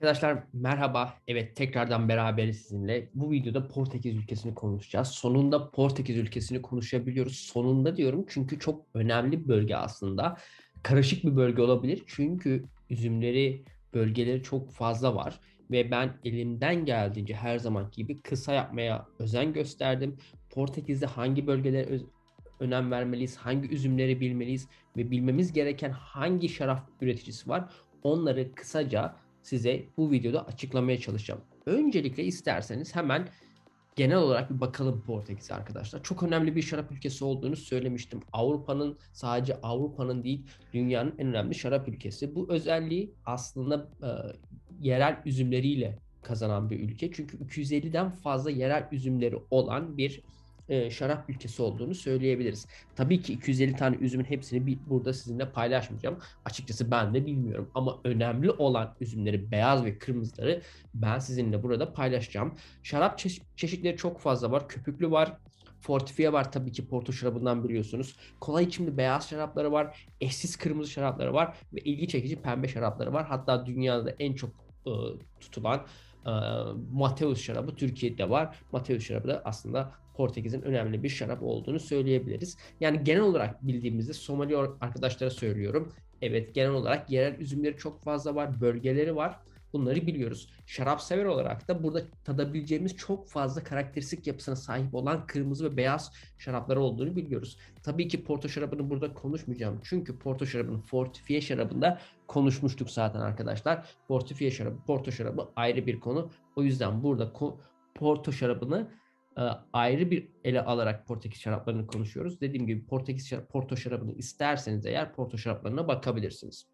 Arkadaşlar merhaba. Evet tekrardan beraberiz sizinle. Bu videoda Portekiz ülkesini konuşacağız. Sonunda Portekiz ülkesini konuşabiliyoruz. Sonunda diyorum çünkü çok önemli bir bölge aslında. Karışık bir bölge olabilir. Çünkü üzümleri, bölgeleri çok fazla var. Ve ben elimden geldiğince her zaman gibi kısa yapmaya özen gösterdim. Portekiz'de hangi bölgelere önem vermeliyiz, hangi üzümleri bilmeliyiz ve bilmemiz gereken hangi şarap üreticisi var onları kısaca size bu videoda açıklamaya çalışacağım. Öncelikle isterseniz hemen genel olarak bir bakalım Portekiz'e arkadaşlar. Çok önemli bir şarap ülkesi olduğunu söylemiştim. Avrupa'nın sadece Avrupa'nın değil dünyanın en önemli şarap ülkesi. Bu özelliği aslında e, yerel üzümleriyle kazanan bir ülke. Çünkü 250'den fazla yerel üzümleri olan bir e, şarap ülkesi olduğunu söyleyebiliriz. Tabii ki 250 tane üzümün hepsini bir, burada sizinle paylaşmayacağım. Açıkçası ben de bilmiyorum ama önemli olan üzümleri beyaz ve kırmızıları ben sizinle burada paylaşacağım. Şarap çeşit, çeşitleri çok fazla var. Köpüklü var, Fortifia var tabii ki Porto şarabından biliyorsunuz. Kolay içimli beyaz şarapları var. Eşsiz kırmızı şarapları var. Ve ilgi çekici pembe şarapları var. Hatta dünyada en çok e, tutulan e, Mateus şarabı Türkiye'de var. Mateus şarabı da aslında Portekiz'in önemli bir şarap olduğunu söyleyebiliriz. Yani genel olarak bildiğimizde Somali arkadaşlara söylüyorum. Evet genel olarak yerel üzümleri çok fazla var, bölgeleri var. Bunları biliyoruz. Şarap sever olarak da burada tadabileceğimiz çok fazla karakteristik yapısına sahip olan kırmızı ve beyaz şaraplar olduğunu biliyoruz. Tabii ki Porto şarabını burada konuşmayacağım. Çünkü Porto şarabının Fortifiye şarabında konuşmuştuk zaten arkadaşlar. Fortifiye şarabı, Porto şarabı ayrı bir konu. O yüzden burada Porto şarabını e, ayrı bir ele alarak Portekiz şaraplarını konuşuyoruz. Dediğim gibi Portekiz şarap, Porto şarabını isterseniz eğer Porto şaraplarına bakabilirsiniz.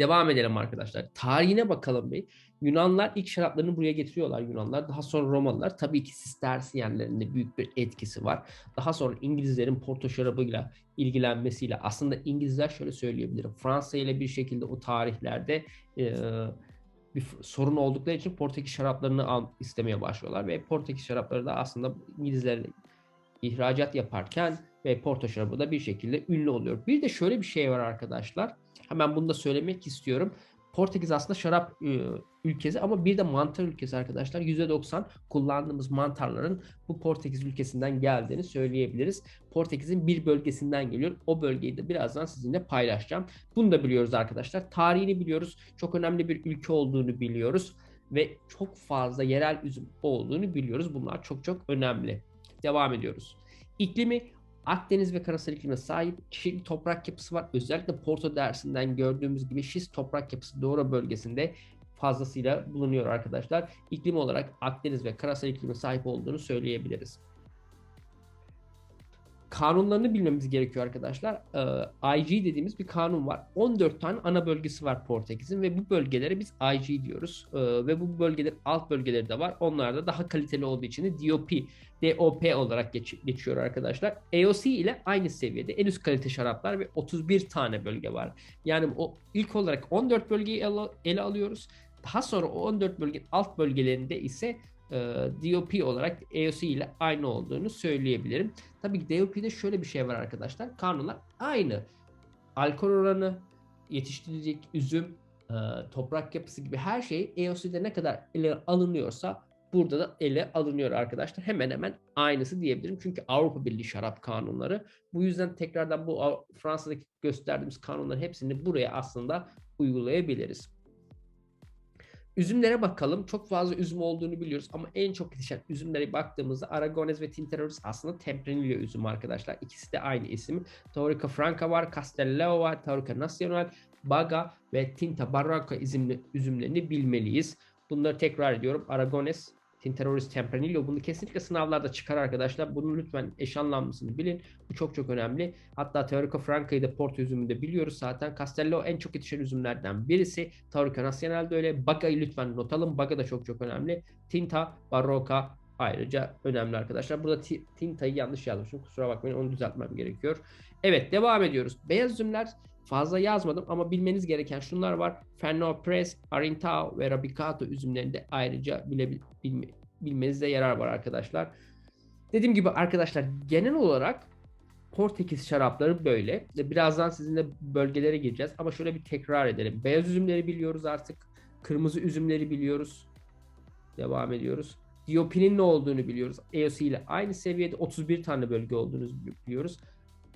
Devam edelim arkadaşlar. Tarihine bakalım bir. Yunanlar ilk şaraplarını buraya getiriyorlar Yunanlar. Daha sonra Romalılar. Tabii ki Sistersiyenlerin büyük bir etkisi var. Daha sonra İngilizlerin Porto şarabıyla ilgilenmesiyle aslında İngilizler şöyle söyleyebilirim. Fransa ile bir şekilde o tarihlerde e, bir sorun oldukları için Portekiz şaraplarını al, istemeye başlıyorlar ve Portekiz şarapları da aslında İngilizler ihracat yaparken ve Porto şarabı da bir şekilde ünlü oluyor. Bir de şöyle bir şey var arkadaşlar. Hemen bunu da söylemek istiyorum. Portekiz aslında şarap e, ülkesi ama bir de mantar ülkesi arkadaşlar. %90 kullandığımız mantarların bu Portekiz ülkesinden geldiğini söyleyebiliriz. Portekiz'in bir bölgesinden geliyor. O bölgeyi de birazdan sizinle paylaşacağım. Bunu da biliyoruz arkadaşlar. Tarihini biliyoruz. Çok önemli bir ülke olduğunu biliyoruz. Ve çok fazla yerel üzüm olduğunu biliyoruz. Bunlar çok çok önemli. Devam ediyoruz. İklimi Akdeniz ve karasal iklime sahip çeşitli toprak yapısı var. Özellikle Porto dersinden gördüğümüz gibi şist toprak yapısı Douro bölgesinde fazlasıyla bulunuyor arkadaşlar. İklim olarak Akdeniz ve karasal iklime sahip olduğunu söyleyebiliriz kanunlarını bilmemiz gerekiyor arkadaşlar. Ee, IG dediğimiz bir kanun var. 14 tane ana bölgesi var Portekiz'in ve bu bölgelere biz IG diyoruz. Ee, ve bu bölgelerin alt bölgeleri de var. Onlar da daha kaliteli olduğu için de DOP, DOP olarak geç, geçiyor arkadaşlar. AOC ile aynı seviyede en üst kalite şaraplar ve 31 tane bölge var. Yani o ilk olarak 14 bölgeyi ele, ele alıyoruz. Daha sonra o 14 bölgenin alt bölgelerinde ise e, DOP olarak AOC ile aynı olduğunu söyleyebilirim. Tabii ki DOP'de şöyle bir şey var arkadaşlar. Kanunlar aynı. Alkol oranı, yetiştirilecek üzüm, e, toprak yapısı gibi her şey EOC'de ne kadar ele alınıyorsa burada da ele alınıyor arkadaşlar. Hemen hemen aynısı diyebilirim. Çünkü Avrupa Birliği şarap kanunları. Bu yüzden tekrardan bu Fransa'daki gösterdiğimiz kanunların hepsini buraya aslında uygulayabiliriz. Üzümlere bakalım. Çok fazla üzüm olduğunu biliyoruz ama en çok yetişen üzümlere baktığımızda Aragones ve Tinteroris aslında Tempranillo üzümü arkadaşlar. İkisi de aynı isim. Taurica Franca var, Castello var, Taurica Nacional, Baga ve Tinta Barroca üzümlerini bilmeliyiz. Bunları tekrar ediyorum. Aragones, Tinteroris Tempranillo bunu kesinlikle sınavlarda çıkar arkadaşlar. Bunun lütfen eş anlamlısını bilin. Bu çok çok önemli. Hatta Teorico Franca'yı da Porto üzümünde biliyoruz zaten. Castello en çok yetişen üzümlerden birisi. Taurica Nacional de öyle. Baga'yı lütfen not alın. Baga da çok çok önemli. Tinta, Barroca ayrıca önemli arkadaşlar. Burada Tinta'yı yanlış yazmışım. Kusura bakmayın onu düzeltmem gerekiyor. Evet devam ediyoruz. Beyaz üzümler fazla yazmadım ama bilmeniz gereken şunlar var. Fernand Press, Arintao ve Rabicato üzümlerinde ayrıca bile, bilme, bilmenizde yarar var arkadaşlar. Dediğim gibi arkadaşlar genel olarak Portekiz şarapları böyle. Birazdan sizinle bölgelere gireceğiz ama şöyle bir tekrar edelim. Beyaz üzümleri biliyoruz artık. Kırmızı üzümleri biliyoruz. Devam ediyoruz. Diopinin ne olduğunu biliyoruz. EOC ile aynı seviyede 31 tane bölge olduğunu biliyoruz.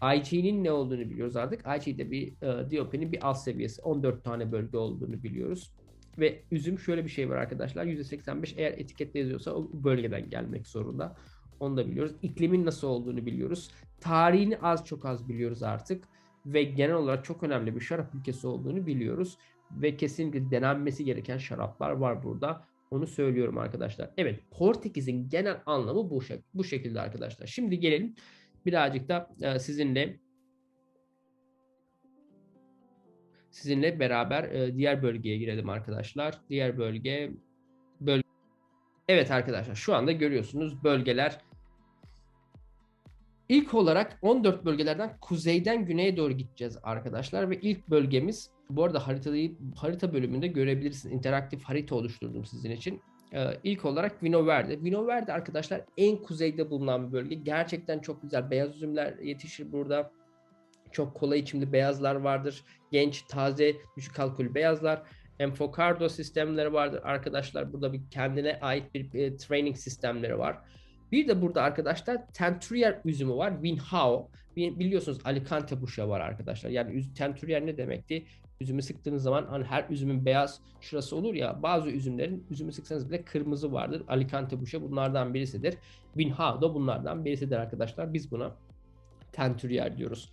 IG'nin ne olduğunu biliyoruz artık. IG'de bir e, diopinin bir alt seviyesi 14 tane bölge olduğunu biliyoruz. Ve üzüm şöyle bir şey var arkadaşlar. %85 eğer etikette yazıyorsa o bölgeden gelmek zorunda. Onu da biliyoruz. İklimin nasıl olduğunu biliyoruz. Tarihini az çok az biliyoruz artık. Ve genel olarak çok önemli bir şarap ülkesi olduğunu biliyoruz. Ve kesinlikle denenmesi gereken şaraplar var burada. Onu söylüyorum arkadaşlar. Evet Portekiz'in genel anlamı bu, şek bu şekilde arkadaşlar. Şimdi gelelim birazcık da e, sizinle sizinle beraber e, diğer bölgeye girelim arkadaşlar. Diğer bölge bölge Evet arkadaşlar şu anda görüyorsunuz bölgeler İlk olarak 14 bölgelerden kuzeyden güneye doğru gideceğiz arkadaşlar ve ilk bölgemiz bu arada haritayı harita bölümünde görebilirsiniz. İnteraktif harita oluşturdum sizin için. Ee, ilk olarak Vino Verde. Vino Verde arkadaşlar en kuzeyde bulunan bir bölge. Gerçekten çok güzel beyaz üzümler yetişir burada. Çok kolay içimli beyazlar vardır. Genç, taze, düşük alkol beyazlar. Enfocardo sistemleri vardır arkadaşlar. Burada bir kendine ait bir e, training sistemleri var. Bir de burada arkadaşlar Tenturier üzümü var. Winhao. Biliyorsunuz Alicante Buşa var arkadaşlar. Yani Tenturier ne demekti? Üzümü sıktığınız zaman hani her üzümün beyaz şurası olur ya bazı üzümlerin üzümü sıksanız bile kırmızı vardır. Alicante Buşa bunlardan birisidir. Winhao da bunlardan birisidir arkadaşlar. Biz buna Tenturier diyoruz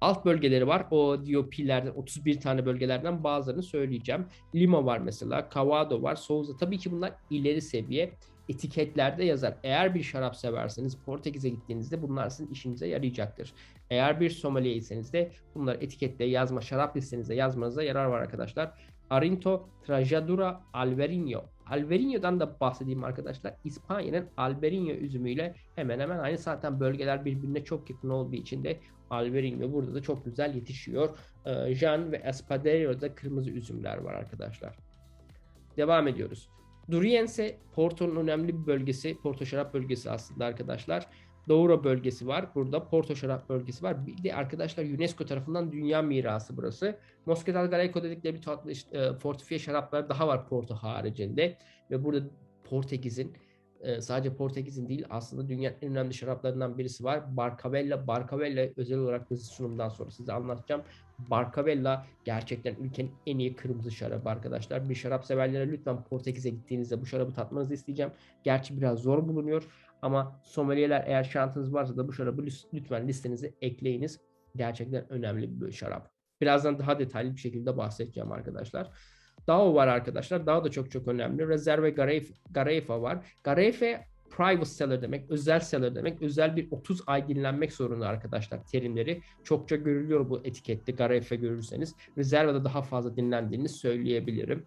alt bölgeleri var. O DOP'lerden 31 tane bölgelerden bazılarını söyleyeceğim. Lima var mesela, Cavado var, Souza. Tabii ki bunlar ileri seviye etiketlerde yazar. Eğer bir şarap severseniz Portekiz'e gittiğinizde bunlar sizin işinize yarayacaktır. Eğer bir sommelier'seniz de bunlar etikette yazma, şarap listenize yazmanıza yarar var arkadaşlar. Arinto, Trajadura, Alvarinho. Alvarinho'dan da bahsedeyim arkadaşlar. İspanya'nın Alvarinho üzümüyle hemen hemen aynı zaten bölgeler birbirine çok yakın olduğu için de Alvarinho burada da çok güzel yetişiyor. Ee, Jean ve Espadero'da kırmızı üzümler var arkadaşlar. Devam ediyoruz. Duriense Porto'nun önemli bir bölgesi. Porto şarap bölgesi aslında arkadaşlar. Douro bölgesi var. Burada Porto şarap bölgesi var. Bir de arkadaşlar UNESCO tarafından dünya mirası burası. Moscatel Galaico dedikleri bir tatlı e, fortifiye şaraplar daha var Porto haricinde. Ve burada Portekiz'in sadece Portekiz'in değil aslında dünyanın en önemli şaraplarından birisi var. Barcavella. Barcavella özel olarak hızlı sunumdan sonra size anlatacağım. Barcavella gerçekten ülkenin en iyi kırmızı şarabı arkadaşlar. Bir şarap severlere lütfen Portekiz'e gittiğinizde bu şarabı tatmanızı isteyeceğim. Gerçi biraz zor bulunuyor ama sommelierler eğer şansınız varsa da bu şarabı lütfen listenize ekleyiniz. Gerçekten önemli bir şarap. Birazdan daha detaylı bir şekilde bahsedeceğim arkadaşlar. DAO var arkadaşlar. DAO da çok çok önemli. Rezerve Gareifa var. Gareife private seller demek, özel seller demek. Özel bir 30 ay dinlenmek zorunda arkadaşlar terimleri. Çokça görülüyor bu etikette Gareife görürseniz. Rezervada daha fazla dinlendiğini söyleyebilirim.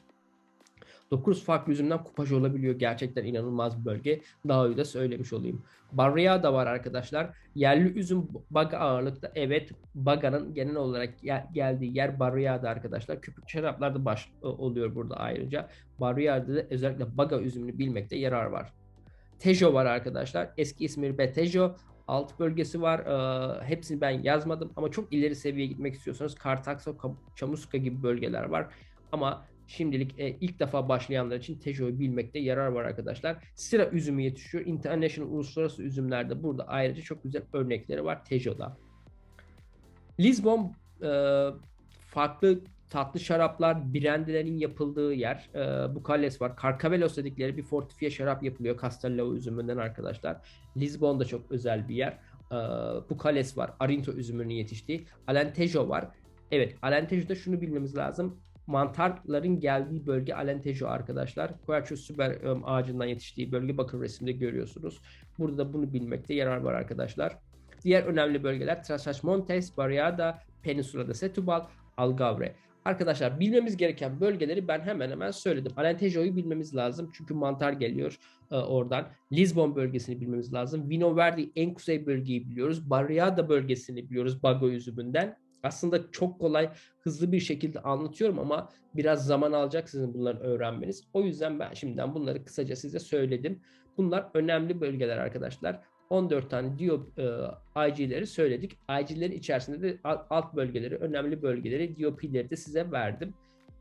9 farklı üzümden kupaj olabiliyor. Gerçekten inanılmaz bir bölge. Daha da söylemiş olayım. Barria da var arkadaşlar. Yerli üzüm baga ağırlıkta. Evet baganın genel olarak geldiği yer Barria'da arkadaşlar. Köpük şaraplar da baş oluyor burada ayrıca. Barria'da da özellikle baga üzümünü bilmekte yarar var. Tejo var arkadaşlar. Eski ismi Betejo. Alt bölgesi var. Ee, hepsini ben yazmadım ama çok ileri seviyeye gitmek istiyorsanız Kartakso, Çamuska gibi bölgeler var. Ama Şimdilik e, ilk defa başlayanlar için Tejo'yu bilmekte yarar var arkadaşlar. Sıra üzümü yetişiyor. International uluslararası üzümlerde burada ayrıca çok güzel örnekleri var Tejo'da. Lisbon e, farklı tatlı şaraplar, brandilerin yapıldığı yer. E, Bucales var. Carcavelos dedikleri bir fortifiye şarap yapılıyor Castello üzümünden arkadaşlar. Lisbon da çok özel bir yer. E, Bucales var. Arinto üzümünün yetiştiği. Alentejo var. Evet Alentejo'da şunu bilmemiz lazım mantarların geldiği bölge Alentejo arkadaşlar. Quercus süper ağacından yetiştiği bölge bakın resimde görüyorsunuz. Burada da bunu bilmekte yarar var arkadaşlar. Diğer önemli bölgeler Trasas Montes, Barriada, Peninsula de Setúbal, Algarve. Arkadaşlar bilmemiz gereken bölgeleri ben hemen hemen söyledim. Alentejo'yu bilmemiz lazım çünkü mantar geliyor e, oradan. Lisbon bölgesini bilmemiz lazım. Vino Verde en kuzey bölgeyi biliyoruz. Barriada bölgesini biliyoruz Bago üzümünden aslında çok kolay, hızlı bir şekilde anlatıyorum ama biraz zaman alacak sizin bunları öğrenmeniz. O yüzden ben şimdiden bunları kısaca size söyledim. Bunlar önemli bölgeler arkadaşlar. 14 tane diyo e, IG'leri söyledik. IG'lerin içerisinde de alt bölgeleri, önemli bölgeleri, DOP'leri de size verdim.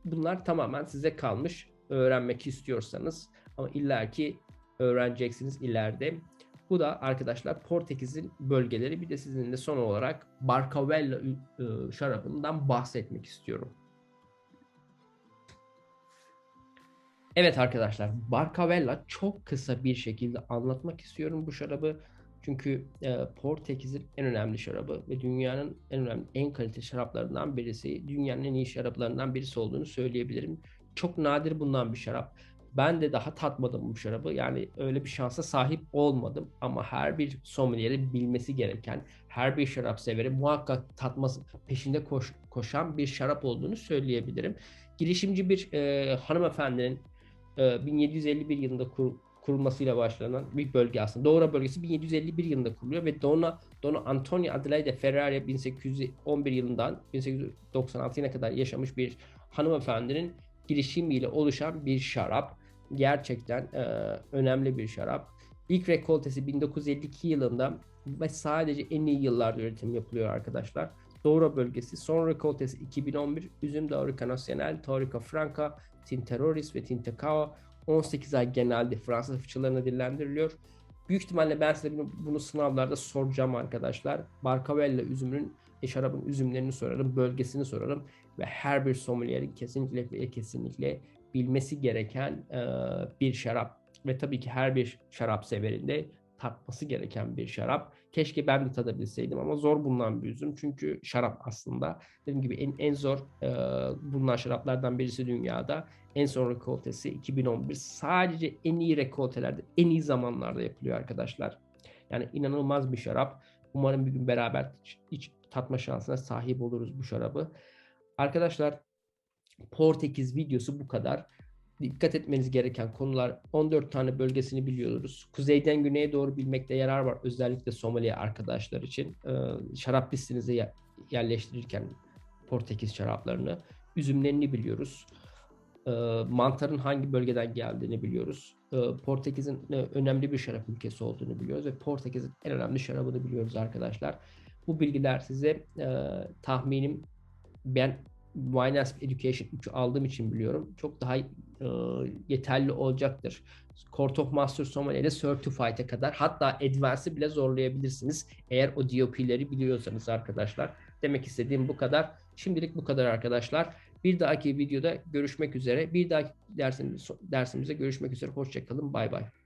Bunlar tamamen size kalmış. öğrenmek istiyorsanız ama illaki öğreneceksiniz ileride. Bu da arkadaşlar Portekiz'in bölgeleri. Bir de sizinle son olarak Barcavella e, şarabından bahsetmek istiyorum. Evet arkadaşlar Barcavella çok kısa bir şekilde anlatmak istiyorum bu şarabı. Çünkü e, Portekiz'in en önemli şarabı ve dünyanın en önemli, en kaliteli şaraplarından birisi. Dünyanın en iyi şaraplarından birisi olduğunu söyleyebilirim. Çok nadir bulunan bir şarap. Ben de daha tatmadım bu şarabı. Yani öyle bir şansa sahip olmadım. Ama her bir sommelier'in bilmesi gereken, her bir şarap severi muhakkak tatması peşinde koş, koşan bir şarap olduğunu söyleyebilirim. Girişimci bir e, hanımefendinin e, 1751 yılında kur, kurulmasıyla başlanan bir bölge aslında. Doura bölgesi 1751 yılında kuruluyor ve Dona Dona Antonia Adelaide Ferrari 1811 yılından 1896 yılına kadar yaşamış bir hanımefendinin girişimiyle oluşan bir şarap. Gerçekten e, önemli bir şarap. İlk rekoltesi 1952 yılında ve sadece en iyi yıllarda üretim yapılıyor arkadaşlar. Doura bölgesi son rekoltesi 2011 üzüm Daurica Nacional, Taurica Franca, Tinteroris ve Tintacao 18 ay genelde Fransız fıçılarına dillendiriliyor. Büyük ihtimalle ben size bunu, sınavlarda soracağım arkadaşlar. Barcavella üzümünün, e, şarabın üzümlerini sorarım, bölgesini sorarım ve her bir sommelierin kesinlikle kesinlikle bilmesi gereken bir şarap ve tabii ki her bir şarap severinde tatması gereken bir şarap. Keşke ben de tadabilseydim ama zor bulunan bir üzüm. Çünkü şarap aslında dediğim gibi en, en zor e, bulunan şaraplardan birisi dünyada. En son rekoltesi 2011. Sadece en iyi rekoltelerde, en iyi zamanlarda yapılıyor arkadaşlar. Yani inanılmaz bir şarap. Umarım bir gün beraber iç, tatma şansına sahip oluruz bu şarabı. Arkadaşlar Portekiz videosu bu kadar dikkat etmeniz gereken konular 14 tane bölgesini biliyoruz. Kuzeyden güneye doğru bilmekte yarar var. Özellikle Somali arkadaşlar için. Ee, şarap listenize yerleştirirken Portekiz şaraplarını, üzümlerini biliyoruz. Ee, mantarın hangi bölgeden geldiğini biliyoruz. Ee, Portekiz'in e, önemli bir şarap ülkesi olduğunu biliyoruz ve Portekiz'in en önemli şarabını biliyoruz arkadaşlar. Bu bilgiler size e, tahminim ben Finance Education 3'ü aldığım için biliyorum. Çok daha e, yeterli olacaktır. Court of Master Somali'de Certified'e kadar hatta Advanced'ı bile zorlayabilirsiniz. Eğer o DOP'leri biliyorsanız arkadaşlar. Demek istediğim bu kadar. Şimdilik bu kadar arkadaşlar. Bir dahaki videoda görüşmek üzere. Bir dahaki dersimiz, dersimizde görüşmek üzere. Hoşçakalın. Bay bay.